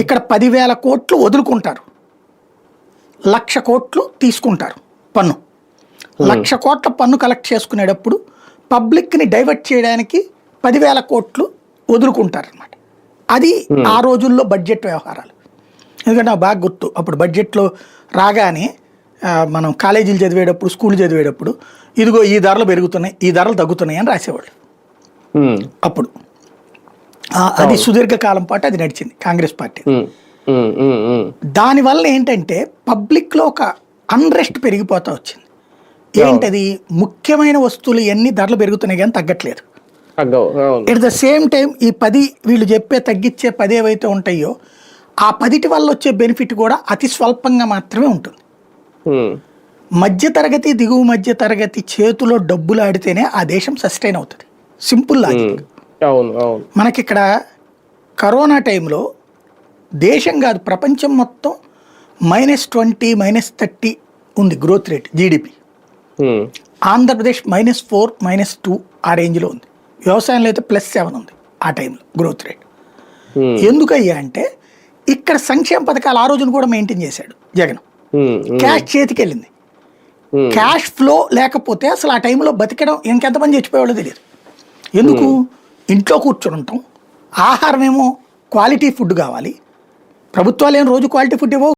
ఇక్కడ పదివేల కోట్లు వదులుకుంటారు. లక్ష కోట్లు తీసుకుంటారు పన్ను. లక్ష కోట్ల పన్ను కలెక్ట్ చేసుకునేటప్పుడు పబ్లిక్ని డైవర్ట్ చేయడానికి పదివేల కోట్లు వదులుకుంటారు అనమాట అది ఆ రోజుల్లో బడ్జెట్ వ్యవహారాలు. ఎందుకంటే నాకు బాగా గుర్తు అప్పుడు బడ్జెట్లో రాగానే మనం కాలేజీలు చదివేటప్పుడు స్కూల్ చదివేటప్పుడు ఇదిగో ఈ ధరలు పెరుగుతున్నాయి ఈ ధరలు తగ్గుతున్నాయి అని రాసేవాళ్ళు. అప్పుడు అది సుదీర్ఘకాలం పాటు అది నడిచింది కాంగ్రెస్ పార్టీ. దానివల్ల ఏంటంటే పబ్లిక్లో ఒక అన్రెస్ట్ పెరిగిపోతా వచ్చింది. ఏంటది? ముఖ్యమైన వస్తువులు ఎన్ని ధరలు పెరుగుతున్నాయి కానీ తగ్గట్లేదు. ఎట్ ద సేమ్ టైం ఈ పది వీళ్ళు చెప్పే తగ్గించే పది ఏవైతే ఉంటాయో ఆ పదిటి వల్ల వచ్చే బెనిఫిట్ కూడా అతి స్వల్పంగా మాత్రమే ఉంటుంది. మధ్య తరగతి దిగువ మధ్య తరగతి చేతిలో డబ్బులు ఆడితేనే ఆ దేశం సస్టైన్ అవుతుంది. Simple logic. అవును అవును. మనకి ఇక్కడ కరోనా టైంలో దేశం కాదు ప్రపంచం మొత్తం మైనస్ ట్వంటీ మైనస్ థర్టీ ఉంది growth rate GDP. Andhra Pradesh minus four minus two ఆ రేంజ్లో ఉంది. వ్యవసాయంలో అయితే ప్లస్ సెవెన్ ఉంది ఆ టైంలో గ్రోత్ రేట్. ఎందుకయ్యా అంటే ఇక్కడ సంక్షేమ పథకాలు ఆ రోజున కూడా మెయింటైన్ చేశాడు జగన్. క్యాష్ చేతికి వెళ్ళింది. క్యాష్ ఫ్లో లేకపోతే అసలు ఆ టైంలో బతికడం ఇంకెంతమంది చచ్చిపోయేవాళ్ళో తెలియదు. ఎందుకు? ఇంట్లో కూర్చొని ఉంటాం ఆహారం ఏమో క్వాలిటీ ఫుడ్ కావాలి. ప్రభుత్వాలు ఏం రోజు క్వాలిటీ ఫుడ్ ఇవ్వవు.